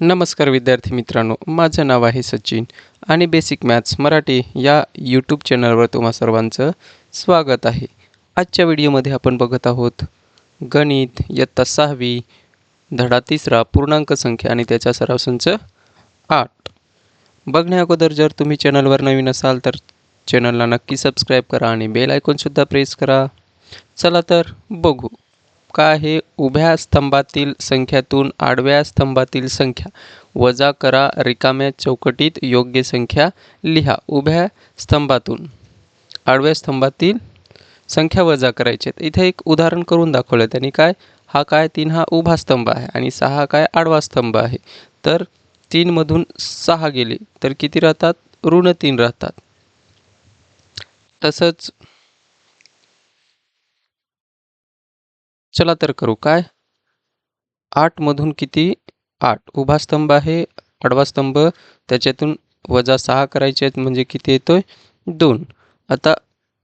नमस्कार विद्यार्थी मित्रांनो माझं नाव आहे सचिन आणि बेसिक मॅथ्स मराठी या यूट्यूब चॅनलवर तुम्हा सर्वांचं स्वागत आहे. आजच्या व्हिडिओमध्ये आपण बघत आहोत गणित इयत्ता सहावी धडा तिसरा पूर्णांक संख्या आणि त्याच्या सराव संच आठ. बघण्या अगोदर जर तुम्ही चॅनलवर नवीन असाल तर चॅनलला नक्की सबस्क्राईब करा आणि बेल आयकॉनसुद्धा प्रेस करा. चला तर बघू. काय हे उभ्या स्तंभातील संख्यातून आडव्या स्तंभातील संख्या. वजा करा रिकाम्या चौकटीत योग्य संख्या लिहा उभ्या स्तंभातून. आडव्या स्तंभातील संख्या वजा करायचे आहेत. इथे एक उदाहरण करून दाखवलं त्यांनी काय? हा काय तीन हा उभा स्तंभ आहे आणि सहा काय आडवा स्तंभ आहे. तर तीनमधून सहा गेले तर किती राहतात? ऋण तीन राहतात. तसंच चला तर करू. काय? आठमधून किती? आठ. उभा स्तंभ आहे आडवा स्तंभ. त्याच्यातून वजा सहा करायचे आहेत म्हणजे किती येतोय? दोन. आता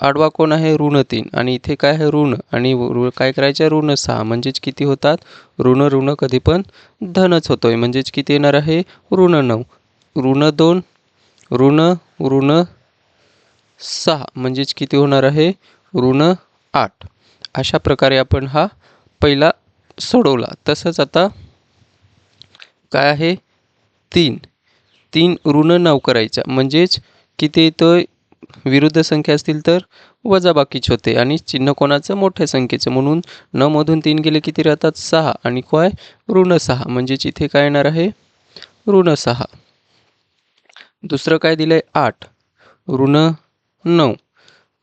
आडवा कोण आहे? ऋण तीन. आणि इथे काय आहे? ऋण. आणि ऋ- काय करायचं? आहे ऋण सहा. म्हणजेच किती होतात? ऋण ऋण कधी पण धनच होतोय. म्हणजेच किती येणार आहे? ऋण नऊ. ऋण दोन. ऋण ऋण सहा. म्हणजेच किती होणार आहे? ऋण आठ. अशा प्रकारे आपण हा पहिला सोडवला. तसंच आता काय आहे? तीन. तीन ऋण नाव करायचा. म्हणजेच किती येतोय विरुद्ध संख्या असतील तर वजाबाकीच होते आणि चिन्ह कोणाचं? मोठ्या संख्येचं. म्हणून नमधून तीन गेले किती राहतात? सहा. आणि काय? ऋण सहा. म्हणजेच इथे काय येणार आहे? ऋण सहा. दुसरं काय दिलं आहे आठ. ऋण नऊ.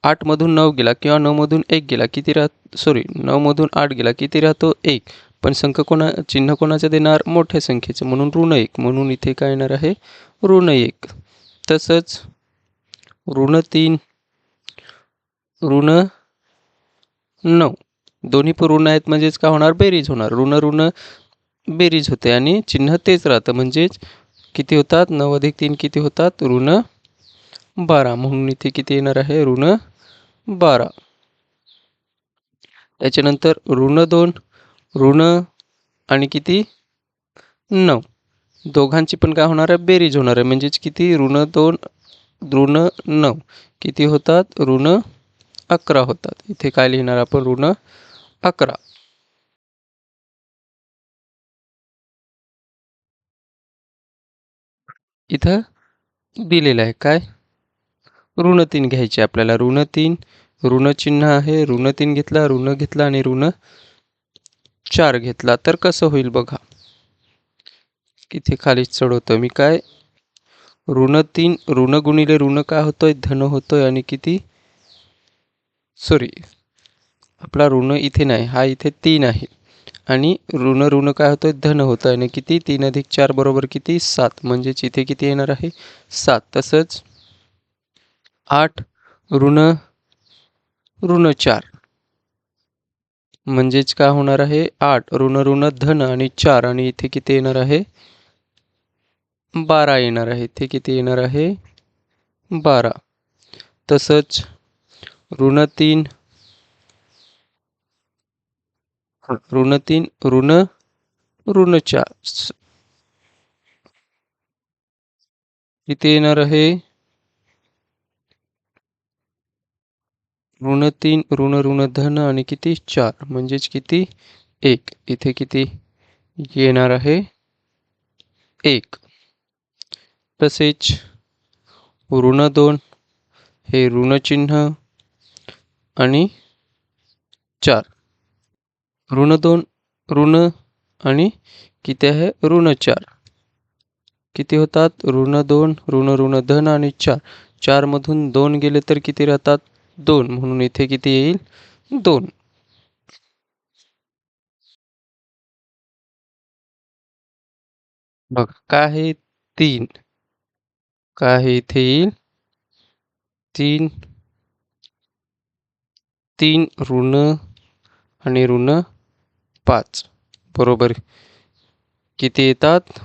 आठमधून नऊ गेला किंवा नऊमधून एक गेला किती राहत सॉरी नऊमधून आठ गेला किती राहतो एक? पण संख्या कोणा चिन्ह कोणाचं देणार? मोठ्या संख्येचं. म्हणून ऋण एक. म्हणून इथे काय येणार आहे? ऋण एक. तसंच ऋण तीन ऋण नऊ. दोन्ही पण ऋण आहेत म्हणजेच काय होणार? बेरीज होणार. ऋण ऋण बेरीज होते आणि चिन्ह तेच राहतं. म्हणजेच किती होतात? नऊ अधिक तीन किती होतात? ऋण बारा. म्हणून इथे किती येणार आहे? ऋण बारा. त्याच्यानंतर ऋण दोन ऋण आणि किती? नऊ. दोघांची पण काय होणार आहे? बेरीज होणार आहे. म्हणजेच किती? ऋण दोन ऋण नऊ. किती होतात? ऋण अकरा होतात. इथे काय लिहिणार आपण? ऋण अकरा. इथं दिलेलं आहे काय? ऋण तीन घ्यायचे आपल्याला. ऋण तीन ऋण चिन्ह आहे. ऋण तीन घेतला ऋण घेतला आणि ऋण चार घेतला. तर कसं होईल बघा. इथे खाली चढवतो मी काय? ऋण तीन ऋण गुणिले ऋण काय होतोय? धन होतोय आणि किती? सॉरी आपला ऋण इथे नाही. हा इथे तीन आहे. आणि ऋण ऋण काय होतोय? धन होतं आणि किती? तीन अधिक चार बरोबर किती? सात. म्हणजेच इथे किती येणार आहे? सात. तसंच आठ ऋण ऋण चार म्हणजेच काय होणार आहे? आठ. ऋण ऋण धन आणि चार. आणि इथे किती येणार आहे? बारा येणार आहे. इथे किती येणार आहे? बारा. तसंच ऋण तीन. ऋण तीन ऋण ऋण चार. इथे येणार आहे? ऋण तीन ऋण ऋण धन आणि किती? चार. म्हणजेच किती? एक. इथे किती येणार आहे? एक. तसेच ऋण दोन हे ऋण चिन्ह आणि चार. ऋण दोन ऋण आणि किती आहे? ऋण चार. किती होतात? ऋण दोन ऋण ऋण धन आणि चार. चारमधून दोन गेले तर किती राहतात? दोन म्हणून इथे किती येईल? दोन. बघ काय आहे? तीन. काय आहे? इथे येईल? तीन. तीन ऋण आणि ऋण पाच. बरोबर. किती येतात?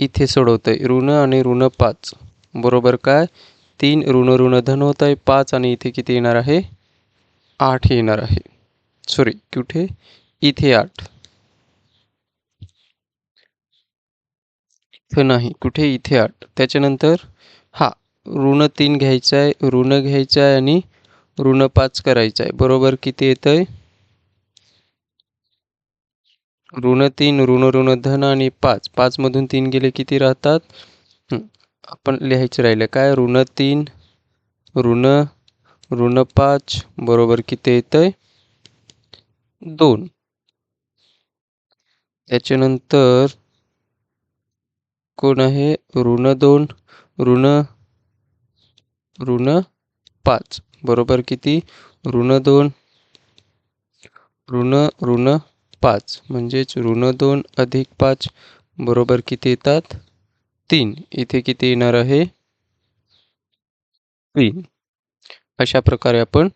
इथे सोडवतंय. ऋण आणि ऋण पाच. बरोबर काय? तीन ऋण ऋण धन होत आहे पाच आणि इथे किती येणार आहे? आठ येणार आहे. सॉरी कुठे? इथे आठ. इथं नाही कुठे? इथे आठ. त्याच्यानंतर हा ऋण तीन घ्यायचं आहे ऋण घ्यायचं आहे आणि ऋण पाच करायचं आहे बरोबर किती येत आहे ऋण तीन ऋण ऋण धन आणि पाच. पाचमधून तीन गेले किती राहतात? आपण लिहायचं राहिलं. काय? ऋण तीन ऋण ऋण पाच बरोबर किती येतंय? दोन. त्याच्यानंतर कोण आहे? ऋण दोन ऋण ऋण पाच. बरोबर किती? ऋण दोन ऋण ऋण पाच. म्हणजेच ऋण दोन अधिक पाच बरोबर किती येतात? तीन. इथे किती येणार आहे? तीन. अशा प्रकारे आपण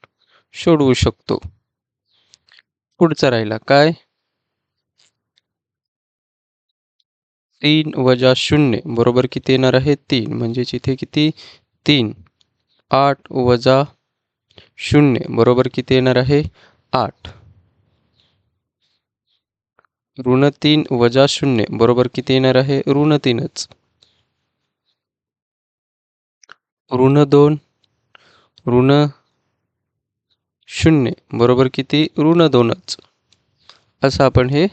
सोडवू शकतो. पुढचा राहिला काय? तीन वजा शून्य. बरोबर किती येणार आहे? तीन. म्हणजेच इथे किती? तीन. आठ वजा शून्य. बरोबर किती येणार आहे? आठ. ऋण तीन वजा शून्य. बरोबर किती येणार आहे? ऋण तीनच. ऋण दोन ऋण शून्य बरोबर किती? ऋण दोनच. असं आपण हे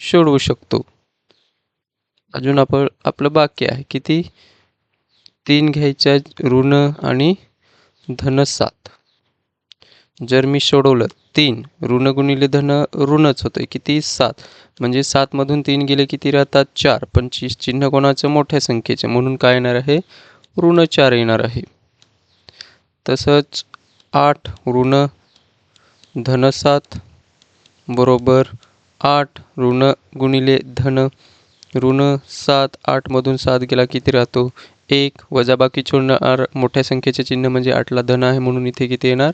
सोडवू शकतो. अजून आपण आपलं बाकी आहे किती? तीन घ्यायच्या ऋण आणि धन सात. जर मी सोडवलं तीन ऋण गुणिले धन ऋणच होतं किती? सात. म्हणजे सातमधून तीन गेले किती राहतात? चार. पण चि चिन्ह कोणाचं? मोठ्या संख्येचे. म्हणून काय येणार आहे? ऋण चार येणार आहे. तसंच आठ ऋण धन सात बरोबर आठ ऋण गुणिले धन. ऋण सात आठमधून सात गेला किती राहतो? एक वजाबाकी आर मोठ्या संख्येचे चिन्ह म्हणजे आठला धन आहे म्हणून इथे किती येणार?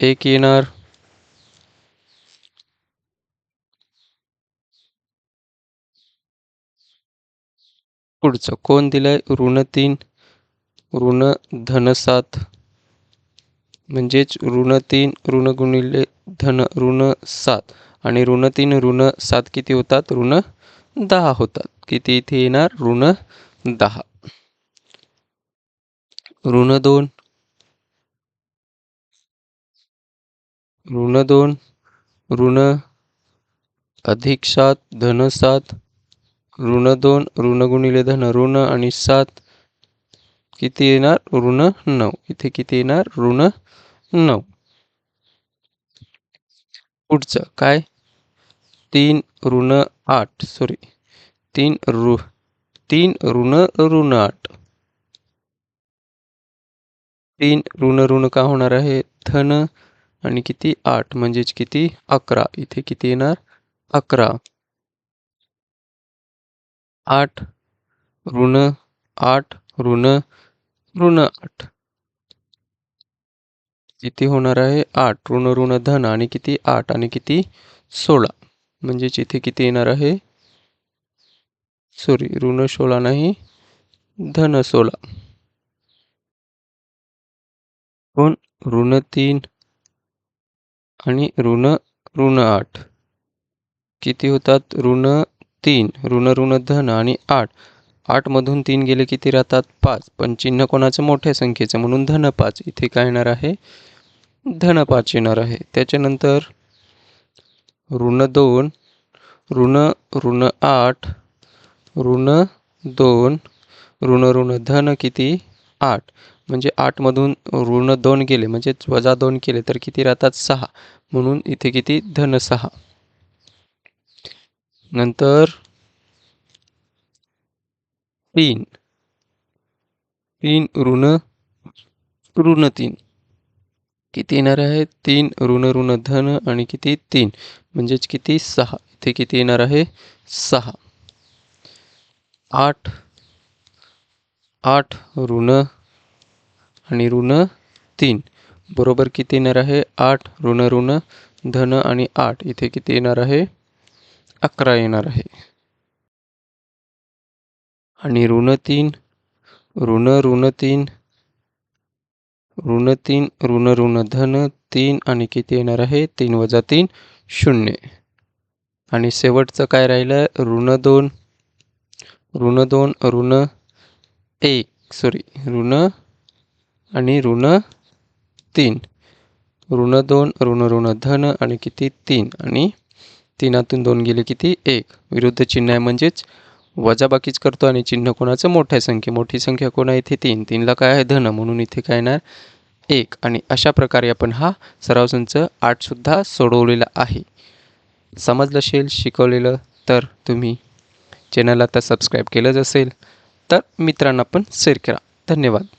एक येणार. पुढचं कोण दिलंय? ऋण तीन. ऋण धन सात. म्हणजेच ऋण तीन ऋण गुणिले धन ऋण सात. आणि ऋण तीन ऋण सात किती होतात? ऋण दहा होतात. किती इथे येणार? ऋण दहा. ऋण दोन. ऋण दोन. ऋण अधिक सात धन सात. ऋण दोन ऋण गुणिले धन ऋण आणि सात. किती येणार? ऋण नऊ. इथे किती येणार? ऋण नऊ. पुढचं काय? तीन ऋण आठ. सॉरी तीन ऋ तीन ऋण ऋण आठ. तीन ऋण ऋण का होणार आहे? धन. आणि किती? आठ. म्हणजेच किती? अकरा. इथे किती येणार? अकरा. आठ ऋण आठ ऋण ऋण आठ. किती होणार आहे? आठ. ऋण ऋण धन आणि किती? आठ आणि किती? सोळा. म्हणजेच इथे किती येणार आहे? सॉरी ऋण सोळा नाही धन सोळा. पण ऋण तीन आणि ऋण ऋण आठ. किती होतात? ऋण तीन. ऋण ऋण धन आणि आठ. आठमधून तीन गेले किती राहतात पाच. पण चिन्ह कोणाचं? मोठ्या संख्येचं. म्हणून धन पाच. इथे काय येणार आहे? धन पाच येणार आहे. त्याच्यानंतर ऋण दोन ऋण ऋण आठ ऋण दोन ऋण ऋण धन किती? आठ. म्हणजे आठमधून ऋण दोन गेले. म्हणजे वजा दोन केले तर किती राहतात? सहा. म्हणून इथे किती? धन सहा. नंतर तीन. तीन ऋण ऋण तीन. किती येणार आहे? तीन ऋण ऋण धन आणि किती? तीन. म्हणजेच किती? सहा. इथे किती येणार आहे? सहा. आठ. आठ ऋण आणि ऋण तीन. बरोबर किती येणार आहे? आठ ऋण ऋण धन आणि आठ. इथे किती येणार आहे? अकरा येणार आहे. आणि ऋण तीन ऋण ऋण तीन ऋण तीन ऋण ऋण धन तीन आणि किती येणार आहे? तीन वजा तीन शून्य. आणि शेवटचं काय राहिलं? ऋण दोन ऋण दोन ऋण एक सॉरी ऋण आणि ऋण तीन. ऋण दोन ऋण ऋण धन आणि किती? तीन. आणि तीनातून दोन गेले किती? एक. विरुद्ध चिन्ह आहे म्हणजेच वजाबाकीच करतो आणि चिन्ह कोणाचं? मोठ्या संख्ये. मोठी संख्या कोण? आहे इथे तीन. तीनला काय आहे? धन. म्हणून इथे काय येणार? एक. आणि अशा प्रकारे आपण हा सराव संच आठसुद्धा सोडवलेला आहे. समजलं असेल? शिकवलेलं? तर तुम्ही चॅनल आता सबस्क्राईब केलंच असेल तर मित्रांना पण शेअर करा. धन्यवाद.